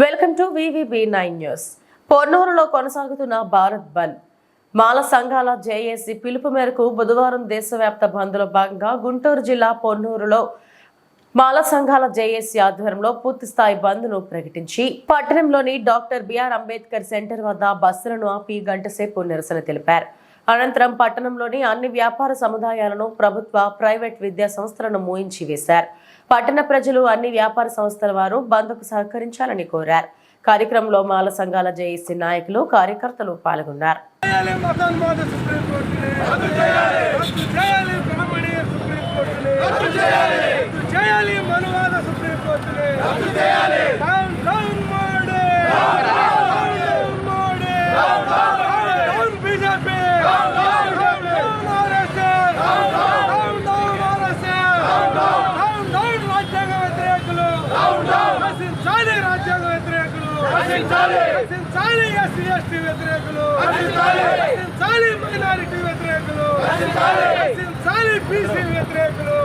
Welcome to VVB nine news. పొన్నూరులో కొనసాగుతున్న భారత్ బంద్. మాల సంఘాల JAC పిలుపు మేరకు బుధవారం దేశవ్యాప్త బంద్లో భాగంగా గుంటూరు జిల్లా పొన్నూరులో మాల సంఘాల జేఏసీ ఆధ్వర్యంలో పూర్తి స్థాయి బంద్ను ప్రకటించి పట్టణంలోని డాక్టర్ బిఆర్ అంబేద్కర్ సెంటర్ వద్ద బస్సులను ఆపి గంటసేపు నిరసన తెలిపారు. అనంతరం పట్టణంలోని అన్ని వ్యాపార సముదాయాలను ప్రభుత్వ ప్రైవేట్ విద్యా సంస్థలను మూయించి వేశారు. పట్టణ ప్రజలు అన్ని వ్యాపార సంస్థల వారు బంద్కు సహకరించాలని కోరారు. కార్యక్రమంలో మాల సంఘాల జేఏసీ నాయకులు కార్యకర్తలు పాల్గొన్నారు. బీజేపీ నశించాలి రాజ్యాంగ వ్యతిరేకులు నశించాలి నశించాలి ఎస్సీ ఎస్టీ వ్యతిరేకులు నశించాలి మైనారిటీ వ్యతిరేకులు బీసీ వ్యతిరేకులు